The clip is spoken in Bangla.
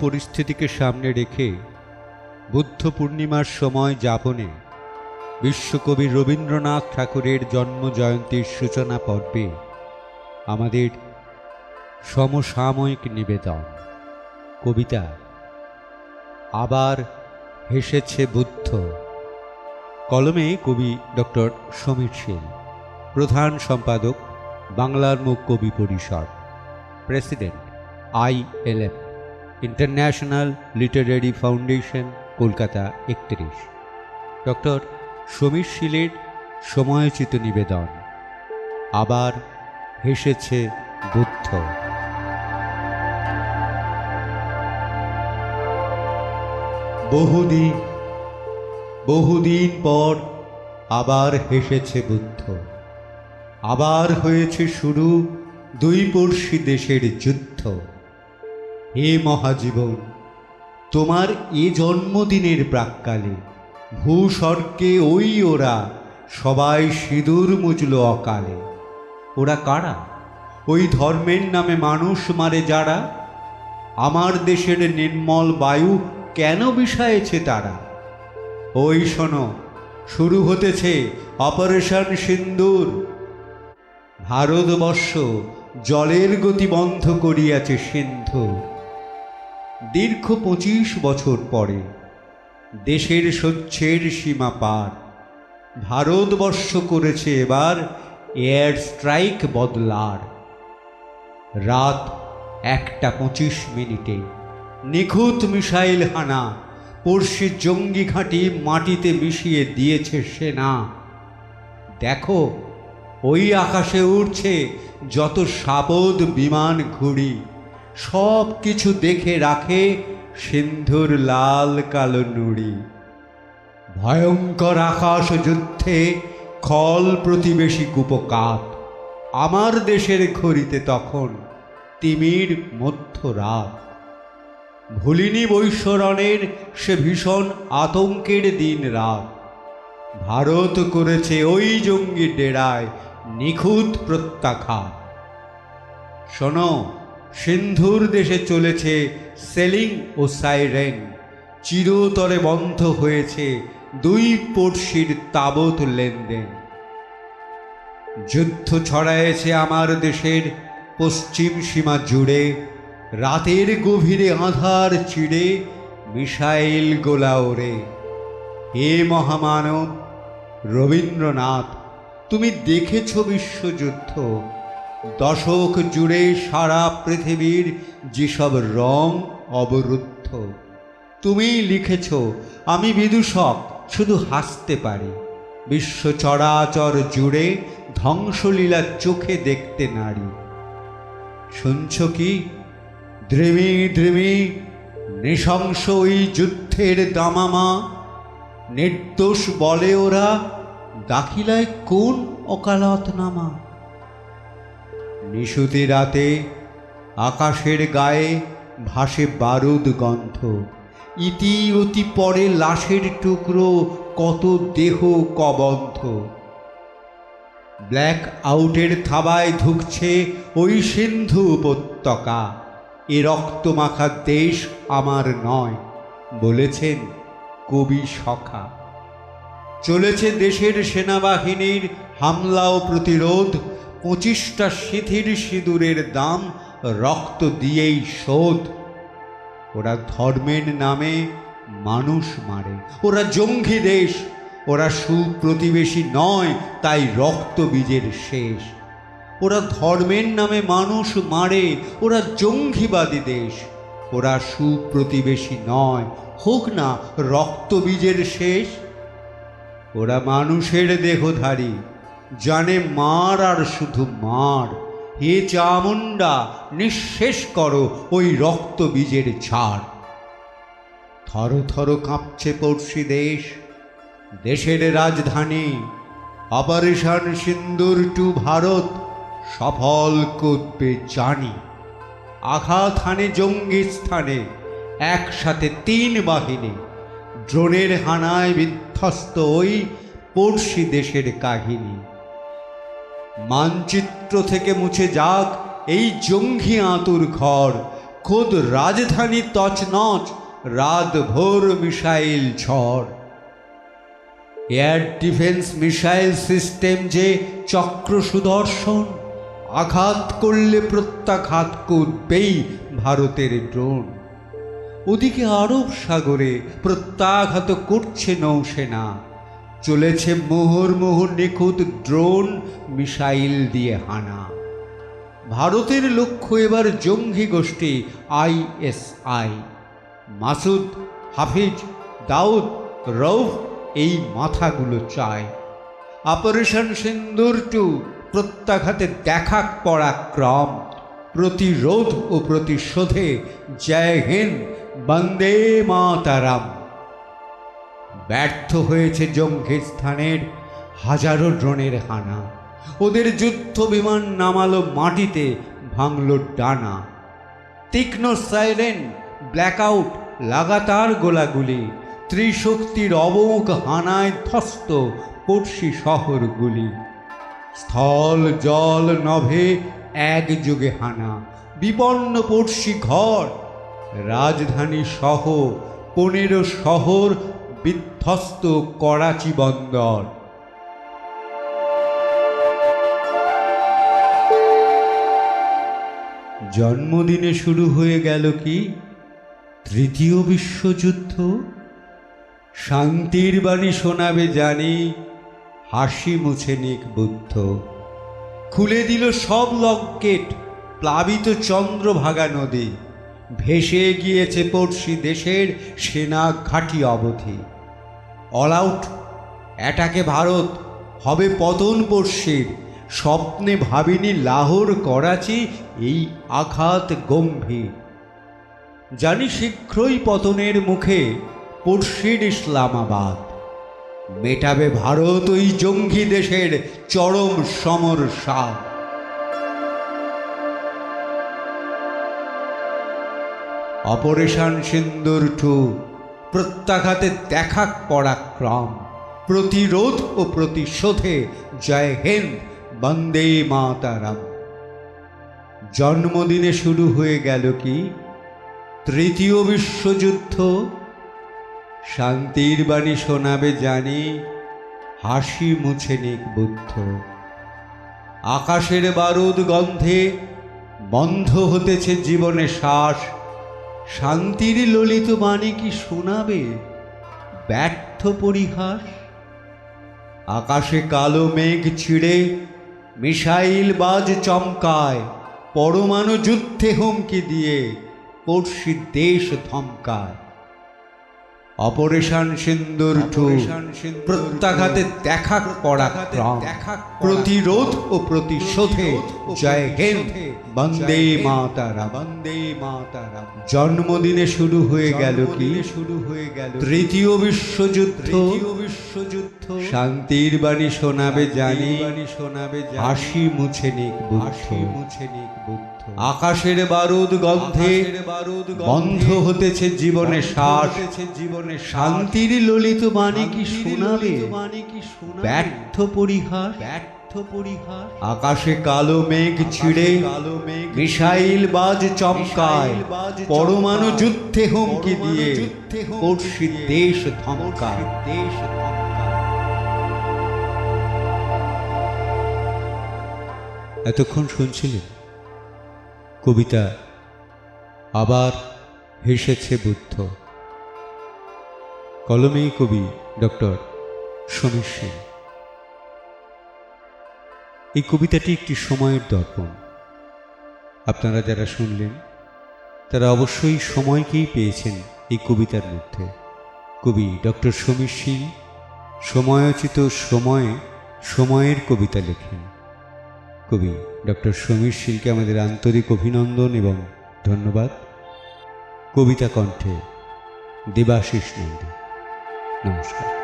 পরিস্থিতিকে সামনে রেখে বুদ্ধ পূর্ণিমার সময় যাপনে বিশ্বকবি রবীন্দ্রনাথ ঠাকুরের জন্ম জয়ন্তীর সূচনা পর্বে আমাদের সমসাময়িক নিবেদন। কবিতা, আবার হেসেছে বুদ্ধ। কলমে কবি ডক্টর সমীর সেন। প্রধান সম্পাদক বাংলার মুখ কবি পরিষদ। President I L F. International literary foundation, Kolkata একত্রিশ। ডক্টর সমীর শীলের সময়োচিত নিবেদন। আবার হেসেছে বুদ্ধ। বহুদিন বহুদিন পর আবার হেসেছে বুদ্ধ। আবার হয়েছে শুরু দুই পড়শি দেশের যুদ্ধ। হে মহাজীবন, তোমার এ জন্মদিনের প্রাক্কালে ভূস্বর্গে ওই ওরা সবাই সিঁদুর মুজল অকালে। ওরা কারা? ওই ধর্মের নামে মানুষ মারে যারা? আমার দেশের নির্মল বায়ু কেন বিষায়েছে তারা? ওই শোনো, শুরু হতেছে অপারেশন সিন্দুর। ভারতবর্ষ জলের গতি বন্ধ করিয়াছে সিন্ধু দীর্ঘ পঁচিশ বছর পরে দেশের স্বচ্ছের সীমা পার। ভারতবর্ষ করেছে এবার এয়ার স্ট্রাইক বদলার। রাত একটা পঁচিশ মিনিটে। নিখুঁত মিসাইল হানা, পড়শি জঙ্গি ঘাঁটি মাটিতে মিশিয়ে দিয়েছে সেনা। দেখো, ওই আকাশে উড়ছে যত সাবদ বিমান ঘুড়ি। সব কিছু দেখে রাখে সিন্ধুর লাল কালো নুড়ি। ভয়ঙ্কর আকাশ যুদ্ধে খল প্রতিবেশী কুপকাত। আমার দেশের ঘড়িতে তখন তিমির মধ্যরাত। ভুলিনি বৈশ্বরণের সে ভীষণ আতঙ্কের দিন রাত। ভারত করেছে ওই জঙ্গি ডেরায় নিখুঁত প্রত্যাঘাত। শোনো সিন্ধুর দেশে চলেছে সেলিং ও সাইরেন। চিরতরে বন্ধ হয়েছে দুই পড়শির তাবৎ লেনদেন। যুদ্ধ ছড়ায়েছে আমার দেশের পশ্চিম সীমা জুড়ে, রাতের গভীরে আধার চিড়ে মিসাইল গোলা ওরে হে মহামানব, রবীন্দ্রনাথ, তুমি দেখেছ বিশ্বযুদ্ধ? দশক জুড়ে সারা পৃথিবীর যেসব রং অবরুদ্ধ, তুমি লিখেছ, আমি বিদূষক, শুধু হাসতে পারি। বিশ্ব চরাচর জুড়ে ধ্বংসলীলা চোখে দেখতে নারী। শুনছ কি? দ্রিমি দ্রিমি নৃশংস ওই যুদ্ধের দামামা। নির্দোষ বলে ওরা, দাখিলায় কোন অকালত নামা নিশুতি রাতে আকাশের গায়ে ভাসে বারুদ গন্ধ। ইতি অতি পরে লাশের টুকরো কত দেহ কবন্ধ। ব্ল্যাক আউটের থাবায় ধুকছে ওই সিন্ধু উপত্যকা। এ রক্তমাখা দেশ আমার নয়, বলেছেন কবি সখা। চলেছে দেশের সেনাবাহিনীর হামলা ও প্রতিরোধ পঁচিশটা সিথির সিঁদুরের দাম রক্ত দিয়েই শোধ। ওরা ধর্মের নামে মানুষ মারে। ওরা জঙ্গি দেশ, ওরা সুপ্রতিবেশী নয়, তাই রক্ত বীজের শেষ। ওরা ধর্মের নামে মানুষ মারে, ওরা জঙ্গিবাদী দেশ। ওরা সুপ্রতিবেশী নয়, হোক না রক্তবীজের শেষ। ওরা মানুষের দেহধারী। জানে মার আর শুধু মার। হে চামুন্ডা নিঃশেষ করো ওই রক্তবীজের ছাড়। থর থর কাঁপছে পড়শি দেশ, দেশের রাজধানী, অপারেশন সিন্দুর টু ভারত, সফল করবে জানি। আঘাত হানে জঙ্গি স্থানে, একসাথে তিন বাহিনী, ড্রোনের হানায় বিধ্বস্ত ওই পড়শি দেশের কাহিনী। মানচিত্র থেকে মুছে যাক এই জঙ্গি আঁতুর ঘর। খোদ রাজধানী তছনছ রাত ভোর মিসাইল ঝড়। এয়ার ডিফেন্স মিসাইল সিস্টেম যে চক্র সুদর্শন, আঘাত করলে প্রত্যাঘাত করবেই ভারতের ড্রোন। ওদিকে আরব সাগরে প্রত্যাঘাত করছে নৌসেনা। চলেছে মোহর মোহর নিখুঁত ড্রোন, মিসাইল দিয়ে হানা। ভারতের লক্ষ্য এবার জঙ্গি গোষ্ঠী আইএসআই মাসুদ, হাফিজ, দাউদ, রৌফ এই মাথাগুলো চায়। অপারেশন সিন্দুর টু প্রত্যাঘাতে দেখা পরাক্রম প্রতিরোধ ও প্রতিশোধে জয় হিন্দ, বন্দে মাতারাম। ব্যর্থ হয়েছে জঙ্গিস্থানের হাজারো ড্রোনের হানা। ওদের যুদ্ধ বিমান নামালো মাটিতে, ভাঙল ডানা। তীক্ষ্ণ সাইরেন ব্ল্যাকআউট, লাগাতার গোলাগুলি। ত্রিশক্তির অবমুখ হানায় ধস্ত পড়শি শহরগুলি। স্থল জল নভে একযোগে হানা। বিপন্ন পড়শি ঘর। রাজধানী সহ পনেরো শহর বিধ্বস্ত করাচি বন্দর। জন্মদিনে শুরু হয়ে গেল কি? তৃতীয় বিশ্বযুদ্ধ? শান্তির বাণী শোনাবে জানি, হাসি মুছে নিক বুদ্ধ। খুলে দিল সব লকেট প্লাবিত চন্দ্রভাগা নদী। ভেসে গিয়েছে পড়শি দেশের সেনা ঘাঁটি অবধি। অল আউট অ্যাটাকে ভারত, হবে পতন পড়শির, স্বপ্নে ভাবিনি লাহোর করাচি এই আঘাত গম্ভীর। জানি শীঘ্রই পতনের মুখে পড়শির ইসলামাবাদ। মেটাবে ভারত ওই জঙ্গি দেশের চরম সমর স্বাদ অপারেশন সিন্দুর টু। প্রত্যাঘাতে দেখা পরাক্রম। প্রতিরোধ ও প্রতিশোধে জয় হিন্দ, বন্দে মাতারাম। জন্মদিনে শুরু হয়ে গেল কি? তৃতীয় বিশ্বযুদ্ধ। শান্তির বাণী শোনাবে জানি, হাসি মুছে নিক বুদ্ধ। আকাশের বারুদ গন্ধে বন্ধ হতেছে জীবনে শ্বাস শান্তির ললিত বাণী কি শোনাবে? ব্যর্থ পরিহাস? আকাশে কালো মেঘ ছিঁড়ে মিসাইল বাজ চমকায়, পরমাণু যুদ্ধে হুমকি দিয়ে পড়শি দেশ ধমকায়। অপারেশন সিন্দুর প্রত্যাঘাতে দেখা পরাক্রম প্রতিরোধ ও প্রতিশোধে জয় হিন্দ। বন্দে মাতারা বন্দে মাতারা জন্মদিনে শুরু হয়ে গেল কি? শুরু হয়ে গেল তৃতীয় বিশ্বযুদ্ধ। বিশ্বযুদ্ধ। শান্তির বাণী শোনাবে জানি। বাণী শোনাবে হাসি মুছে নিক হাসি মুছে নিক বুদ্ধ। আকাশের বারুদ গন্ধে বারুদ বন্ধ হতেছে জীবনে শ্বাস। জীবনে শান্তির ললিত বাণী কি শোনাবে? ব্যর্থ পরিহাস? ব্যর্থ পরিহাস। আকাশে কালো মেঘ ছিড়ে কালো মেঘ মিসাইল বাজ চমকায়। পরমাণু যুদ্ধে হুমকি দিয়ে পড়শি দেশ ধমকায়। দেশ এতক্ষণ শুনছিলেন কবিতা আবার হেসেছে বুদ্ধ। কলমেই কবি ডক্টর সমীর সেন। এই কবিতাটি একটি সময়ের দর্পণ। আপনারা যারা শুনলেন, তারা অবশ্যই সময়কেই পেয়েছেন এই কবিতার মধ্যে। কবি ডক্টর সমীর সিং সময়োচিত সময়ে সময়ের কবিতা লেখেন। কবি ডক্টর সমীর শীলকে আমাদের আন্তরিক অভিনন্দন এবং ধন্যবাদ। কবিতা কণ্ঠে দেবাশিস নন্দী। নমস্কার।